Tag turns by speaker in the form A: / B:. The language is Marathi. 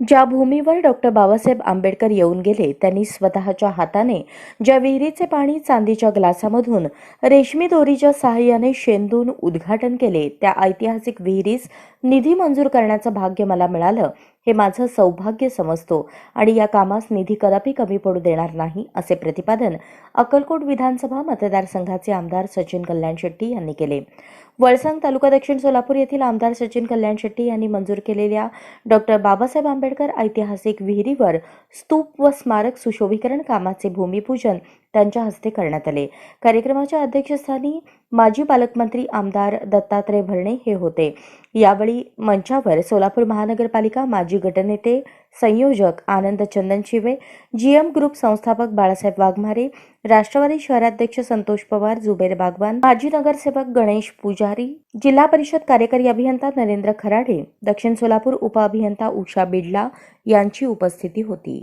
A: ज्या भूमीवर डॉक्टर बाबासाहेब आंबेडकर येऊन गेले त्यांनी स्वतःच्या हाताने ज्या विहिरीचे पाणी चांदीच्या ग्लासामधून रेशमी दोरीच्या सहाय्याने शेंदून उद्घाटन केले त्या ऐतिहासिक विहिरीस निधी मंजूर करण्याचं भाग्य मला मिळालं. हे माझं सौभाग्य समजतो आणि या कामास निधी कदापि कमी पडू देणार नाही असे प्रतिपादन अक्कलकोट विधानसभा मतदारसंघाचे आमदार सचिन कल्याण शेट्टी यांनी केले. वळसंग तालुका दक्षिण सोलापूर येथील आमदार सचिन कल्याण शेट्टी यांनी मंजूर केलेल्या डॉक्टर बाबासाहेब आंबेडकर ऐतिहासिक विहिरीवर स्तूप व स्मारक सुशोभीकरण कामाचे भूमिपूजन त्यांच्या हस्ते करण्यात आले. कार्यक्रमाच्या अध्यक्षस्थानी माजी पालकमंत्री आमदार दत्तात्रय भरणे हे होते. यावेळी मंचावर सोलापूर महानगरपालिका माजी गटनेते संयोजक आनंद चंदन शिवे जी जीएम ग्रुप संस्थापक बाळासाहेब वाघमारे राष्ट्रवादी शहराध्यक्ष संतोष पवार जुबेर बागवान माजी नगरसेवक गणेश पुजारी जिल्हा परिषद कार्यकारी अभियंता नरेंद्र खराडे दक्षिण सोलापूर उपअभियंता उषा बिडला यांची उपस्थिती होती.